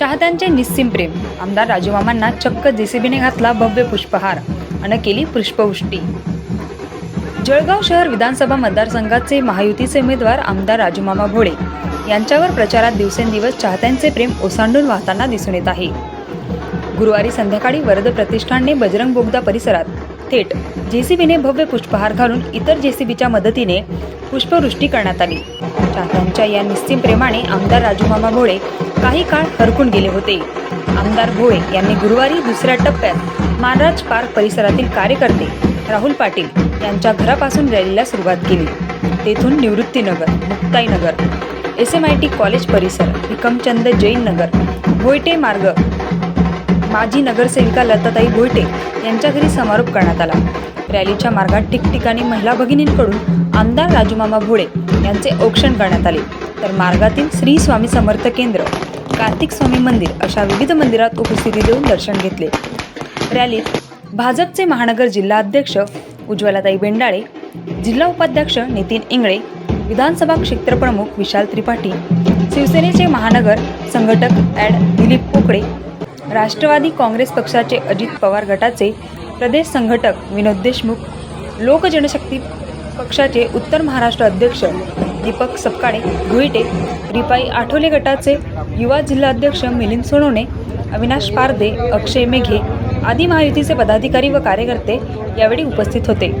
चाहत्यांचे निस्सिम प्रेम. आमदार राजूमामांना चक्क जेसीबीने घातला भव्य पुष्पहार अन केली पुष्पवृष्टी. जळगाव शहर विधानसभा मतदारसंघाचे महायुतीचे उमेदवार आमदार राजूमामा भोळे यांच्यावर प्रचारात दिवसेंदिवस चाहत्यांचे प्रेम ओसांडून वाहताना दिसून येत आहे. गुरुवारी संध्याकाळी वरद प्रतिष्ठानने बजरंग बोगदा परिसरात थेट जेसीबीने भव्य पुष्पहार घालून इतर जेसीबीच्या मदतीने पुष्पवृष्टी करण्यात आली. चाहत्यांच्या या निस्सिम प्रेमाने आमदार राजूमामा भोळे काही काळ हरकून गेले होते. आमदार भोळे यांनी गुरुवारी दुसऱ्या टप्प्यात मानराज पार्क परिसरातील कार्यकर्ते राहुल पाटील यांच्या घरापासून रॅलीला सुरुवात केली. तेथून Nivruttinagar Muktainagar S M I T college परिसर विकमचंद जैन नगर भोयटे मार्ग माजी नगरसेविका लताताई भोयटे यांच्या घरी समारोप करण्यात आला. रॅलीच्या मार्गात ठिकठिकाणी महिला भगिनींकडून आमदार राजूमामा भोळे यांचे औक्षण करण्यात आले. तर मार्गातील श्री स्वामी समर्थ केंद्र कार्तिक स्वामी मंदिर अशा विविध मंदिरात उपस्थिती देऊन दर्शन घेतले. रॅलीत भाजपचे महानगर जिल्हा अध्यक्ष उज्ज्वलाताई बेंडाळे जिल्हा उपाध्यक्ष नितीन इंगळे विधानसभा क्षेत्रप्रमुख विशाल त्रिपाठी शिवसेनेचे महानगर संघटक ॲड दिलीप पोकळे राष्ट्रवादी काँग्रेस पक्षाचे अजित पवार गटाचे प्रदेश संघटक विनोद देशमुख लोक जनशक्ती पक्षाचे उत्तर महाराष्ट्र अध्यक्ष दीपक सपकाळे घुईटे रिपाई आठवले गटाचे युवा जिल्हाध्यक्ष मिलिंद सोनवणे अविनाश पारदे अक्षय मेघे आदी महायुतीचे पदाधिकारी व कार्यकर्ते यावेळी उपस्थित होते.